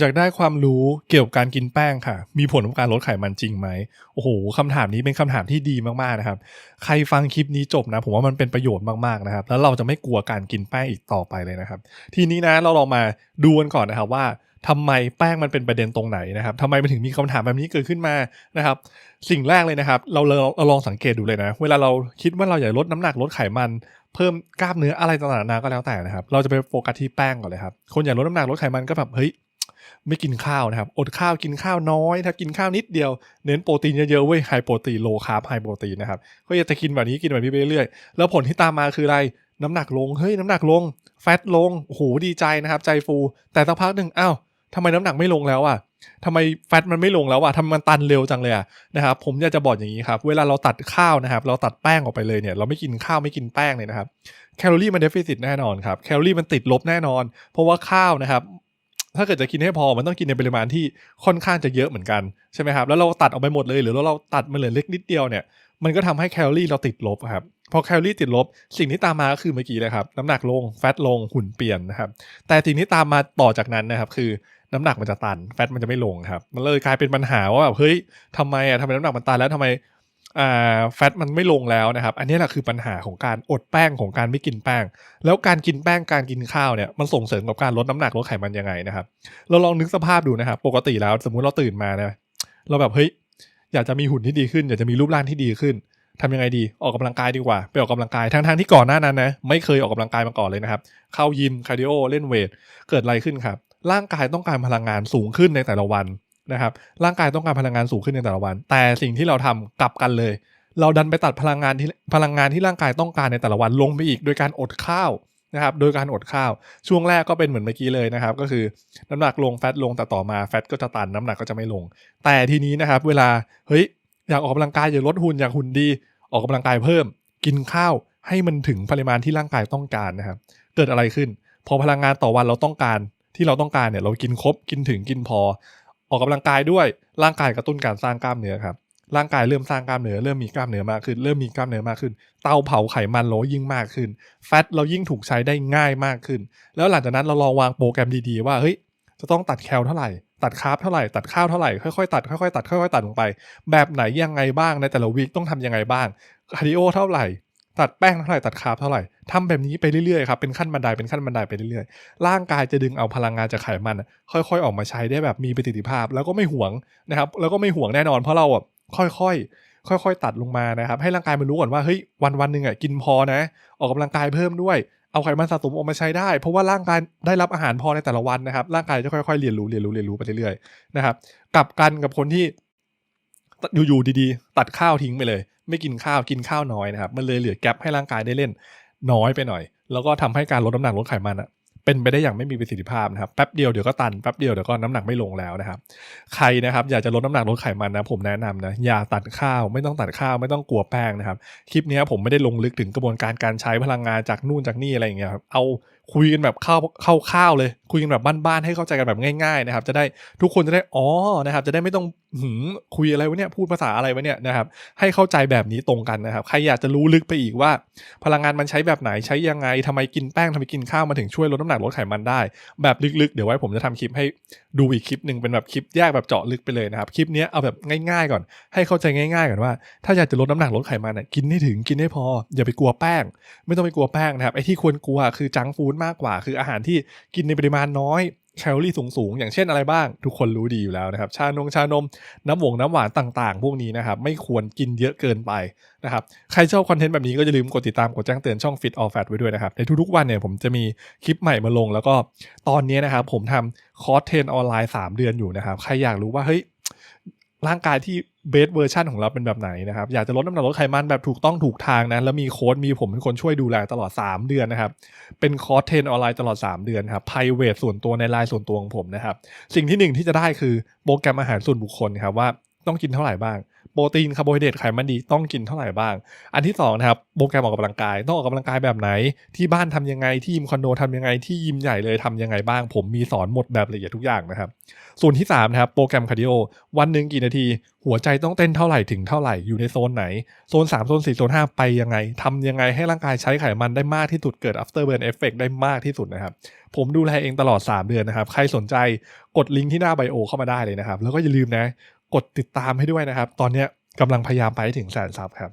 อยากได้ความรู้เกี่ยวกับการกินแป้งค่ะ มีผลกับการลดไขมันจริงไหมโอ้โหคำถามนี้เป็นคำถามที่ดีมากๆนะครับ ใครฟังคลิปนี้จบนะ ผมว่ามันเป็นประโยชน์มากๆนะครับ แล้วเราจะไม่กลัวการกินแป้งอีกต่อไปเลยนะครับ ทีนี้นะเราลองมาดูกันก่อนนะครับว่าทำไมแป้งมันเป็นประเด็นตรงไหนนะครับทำไมมันถึงมีคำถามแบบนี้เกิดขึ้นมานะครับ สิ่งแรกเลยนะครับ เราเราลองสังเกตดูเลยนะ เวลาเราคิดว่าเราอยากลดน้ำหนักลดไขมัน เพิ่มกล้ามเนื้ออะไรต่างๆนานาก็แล้วแต่นะครับ เราจะไปโฟกัสที่แป้งก่อนเลยครับ คนอยากลดน้ำหนักลดไขมันก็แบบเฮ้ย ไม่กินข้าวนะครับ อดข้าวกินข้าวน้อย ถ้ากินข้าวนิดเดียว เน้นโปรตีนเยอะๆเว้ยไฮโปรตีนโลคาร์บไฮโปรตีนนะครับก็อยากจะกินแบบนี้กินแบบนี้ไปเรื่อยๆแล้วผลที่ตามมาคืออะไรน้ำหนักลงเฮ้ยน้ำหนักลง แฟตลงโอ้โหดีใจนะครับ ใจฟู แต่สักพักหนึ่งอ้าวทำไมน้ำหนักไม่ลงแล้วอะทำไมแฟตมันไม่ลงแล้วอะทำไมมันตันเร็วจังเลยอะนะครับผมอยากจะบอกอย่างนี้ครับเวลาเราตัดข้าวนะครับ เราตัดแป้งออกไปเลยเนี่ย เราไม่กินข้าวไม่กินแป้งเลยนะครับแคลอรี่มันเดฟ i ซิตแน่นอนครับแคลอรี่มันติดลบแน่นอน เพราะว่าข้าวนะครับ ถ้าเกิดจะกินให้พอมันต้องกินในปริมาณที่ค่อนข้างจะเยอะเหมือนกันใช่ไหมครับแล้วเราตัดออกไปหมดเลยหรือเราตัดมันเหลือเล็กนิดเดียวเนี่ยมันก็ทำให้แคลอรี่เราติดลบครับพอแคลอรี่ติดลบ สิ่งที่ตามมาก็คือเมื่อกี้เลยครับน้ำหนักลงแฟตลงหุ่นเปลี่ยนนะครับแต่สิ่งที่ตามมาต่อจากนั้นนะครับคือน้ำหนักมันจะตันแฟตมันจะไม่ลงครับมันเลยกลายเป็นปัญหาว่าแบบเฮ้ยทำไมอะทำไมน้ำหนักมันตันแล้วทำไม แฟตมันไม่ลงแล้วนะครับ อันนี้แหละคือปัญหาของการอดแป้งของการไม่กินแป้ง แล้วการกินแป้งการกินข้าวเนี่ยมันส่งเสริมกับการลดน้ำหนักลดไขมันยังไงนะครับ เราลองนึกสภาพดูนะครับ ปกติแล้วสมมุติเราตื่นมานะเราแบบเฮ้ยอยากจะมีหุ่นที่ดีขึ้น อยากจะมีรูปร่างที่ดีขึ้นทำยังไงดีออกกำลังกายดีกว่าไปออกกำลังกายทั้งๆที่ก่อนหน้านั้นนะไม่เคยออกกำลังกายมาก่อนเลยนะครับ เข้ายิมคาร์ดิโอเล่นเวทเกิดอะไรขึ้นครับร่างกายต้องการพลังงานสูงขึ้นในแต่ละวัน นะครับร่างกายต้องการพลังงานสูงขึ้นในแต่ละวัน แต่สิ่งที่เราทำกลับกันเลย เราดันไปตัดพลังงานที่พลังงานที่ร่างกายต้องการในแต่ละวันลงไปอีก โดยการอดข้าวนะครับโดยการอดข้าวช่วงแรกก็เป็นเหมือนเมื่อกี้เลยนะครับ ก็คือน้ำหนักลงแฟตลงแต่ต่อมาแฟตก็จะตันน้ำหนักก็จะไม่ลง แต่ทีนี้นะครับ เวลาเฮ้ยอยากออกกำลังกายอยากลดหุ่นอยากหุ่นดี ออกกำลังกายเพิ่ม กินข้าวให้มันถึงปริมาณที่ร่างกายต้องการนะครับ เกิดอะไรขึ้น พอพลังงานต่อวันเราต้องการที่เราต้องการเนี่ยเรากินครบกินถึงกินพอ ออกกำลังกายด้วยร่างกายกระตุ้นการสร้างกล้ามเนื้อครับร่างกายเริ่มสร้างกล้ามเนื้อเริ่มมีกล้ามเนื้อมากขึ้น เริ่มมีกล้ามเนื้อมากขึ้น เตาเผาไขมันเรายิ่งมากขึ้น แฟตเรายิ่งถูกใช้ได้ง่ายมากขึ้น แล้วหลังจากนั้นเราลองวางโปรแกรมดีๆว่าเฮ้ยจะต้องตัดแคลเท่าไหร่ ตัดคาร์บเท่าไหร่ ตัดข้าวเท่าไหร่ ค่อยๆตัดค่อยๆตัดค่อยๆตัดลงไป แบบไหนยังไงบ้างในแต่ละวีคต้องทำยังไงบ้างคาร์ดิโอเท่าไหร่ ตัดแป้งเท่าไหร่ตัดคาร์บเท่าไหร่ ทำแบบนี้ไปเรื่อยๆครับเป็นขั้นบันไดเป็นขั้นบันไดไปเรื่อยๆ ร่างกายจะดึงเอาพลังงานจากไขมัน ค่อยๆ ออกมาใช้ได้แบบมีประสิทธิภาพ แล้วก็ไม่ห่วงนะครับแล้วก็ไม่ห่วงแน่นอนเพราะเราอะค่อยๆค่อยๆ ตัดลงมานะครับ ให้ร่างกายมันรู้ก่อนว่าเฮ้ยวันวันหนึ่งอะกินพอนะ ออกกำลังกายเพิ่มด้วย เอาไขมันสะสมออกมาใช้ได้ เพราะว่าร่างกายได้รับอาหารพอในแต่ละวันนะครับ ร่างกายจะค่อยๆเรียนรู้เรียนรู้เรียนรู้ไปเรื่อยๆนะครับกลับกันกับคนที่อยู่ๆดีๆ ตัดข้าวทิ้งไปเลย ไม่กินข้าวกินข้าวน้อยนะครับมันเลยเหลือแกลบให้ร่างกายได้เล่น น้อยไปหน่อย แล้วก็ทำให้การลดน้ำหนักลดไขมันอะเป็นไปได้อย่างไม่มีประสิทธิภาพนะครับแป๊บเดียวเดี๋ยวก็ตันแป๊บเดียวเดี๋ยวก็น้ำหนักไม่ลงแล้วนะครับใครนะครับอยากจะลดน้ำหนักลดไขมันนะผมแนะนำนะอย่าตัดข้าวไม่ต้องตัดข้าวไม่ต้องกลัวแป้งนะครับคลิปนี้ผมไม่ได้ลงลึกถึงกระบวนการการใช้พลังงานจากนู่นจากนี่อะไรอย่างเงี้ยครับเอา คุยกันแบบเข้าเข้าข้าวเลย คุยกันแบบบ้านๆให้เข้าใจกันแบบง่ายๆนะครับ จะได้ทุกคนจะได้อ๋อนะครับ จะได้ไม่ต้องหืมคุยอะไรวะเนี่ยพูดภาษาอะไรวะเนี่ยนะครับ ให้เข้าใจแบบนี้ตรงกันนะครับ ใครอยากจะรู้ลึกไปอีกว่า พลังงานมันใช้แบบไหนใช้ยังไงทำไมกินแป้งทำไมกินข้าวมาถึงช่วยลดน้ำหนักลดไขมันได้ แบบลึกๆ เดี๋ยวไว้ผมจะทำคลิปให้ดูอีกคลิปหนึ่งเป็นแบบคลิปแยกแบบเจาะลึกไปเลยนะครับคลิปนี้เอาแบบง่ายๆก่อน ให้เข้าใจง่าย ๆก่อนว่า ถ้าอยากจะลดน้ำหนักลดไขมันน่ะกินให้ถึงกินให้พออย่าไปกลัวแป้ง ไม่ต้องไปกลัวแป้งนะครับไอ้ที่ควรกลัวคือจังฟูดมากกว่า คืออาหารที่กินในปริมาณน้อยแคลอรี่สูงๆ อย่างเช่นอะไรบ้าง ทุกคนรู้ดีอยู่แล้วนะครับ ชานงชานม น้ำหวงน้ำหวานต่างๆ พวกนี้นะครับ ไม่ควรกินเยอะเกินไปนะครับ ใครชอบคอนเทนต์แบบนี้ก็อย่าลืมกดติดตามกดแจ้งเตือนช่อง Fit All Fat ไว้ด้วยนะครับ ในทุกๆวันเนี่ยผมจะมีคลิปใหม่มาลง แล้วก็ตอนนี้นะครับผมทำคอร์สเทรนออนไลน์ 3 เดือนอยู่นะครับ ใครอยากรู้ว่าเฮ้ย ร่างกายที่เบสเวอร์ชันของเราเป็นแบบไหนนะครับ อยากจะลดน้ำหนักลดไขมันแบบถูกต้องถูกทางนะ แล้วมีโค้ดมีผมเป็นคนช่วยดูแลตลอด 3 เดือนนะครับ เป็นคอร์สเทรนออนไลน์ตลอด 3 เดือนครับไพรเวทส่วนตัวในไลน์ส่วนตัวของผมนะครับ สิ่งที่หนึ่งที่จะได้คือโปรแกรมอาหารส่วนบุคคลครับว่าต้องกินเท่าไหร่บ้าง โปรตีนคาร์โบไฮเดรตไขมันดีต้องกินเท่าไหร่บ้าง อันที่สองนะครับโปรแกรมออกกำลังกาย ต้องออกกำลังกายแบบไหน ที่บ้านทำยังไงที่ยิมคอนโดทำยังไงที่ยิมใหญ่เลยทำยังไงบ้าง ผมมีสอนหมดแบบละเอียดทุกอย่างนะครับ ส่วนที่3นะครับโปรแกรมคาร์ดิโอวันหนึ่งกี่นาที หัวใจต้องเต้นเท่าไหร่ถึงเท่าไหร่อยู่ในโซนไหนโซน3โซน4โซน5ไปยังไงทำยังไงให้ร่างกายใช้ไขมันได้มากที่สุดเกิด after burn effect ได้มากที่สุดนะครับผมดูแลเองตลอด 3 เดือนนะครับ ใครสนใจกดลิงก์ที่หน้าไบโอเข้ามาได้เลยนะครับ แล้วก็อย่าลืมนะ กดติดตามให้ด้วยนะครับ ตอนนี้กำลังพยายามไปให้ถึงแสนซับครับ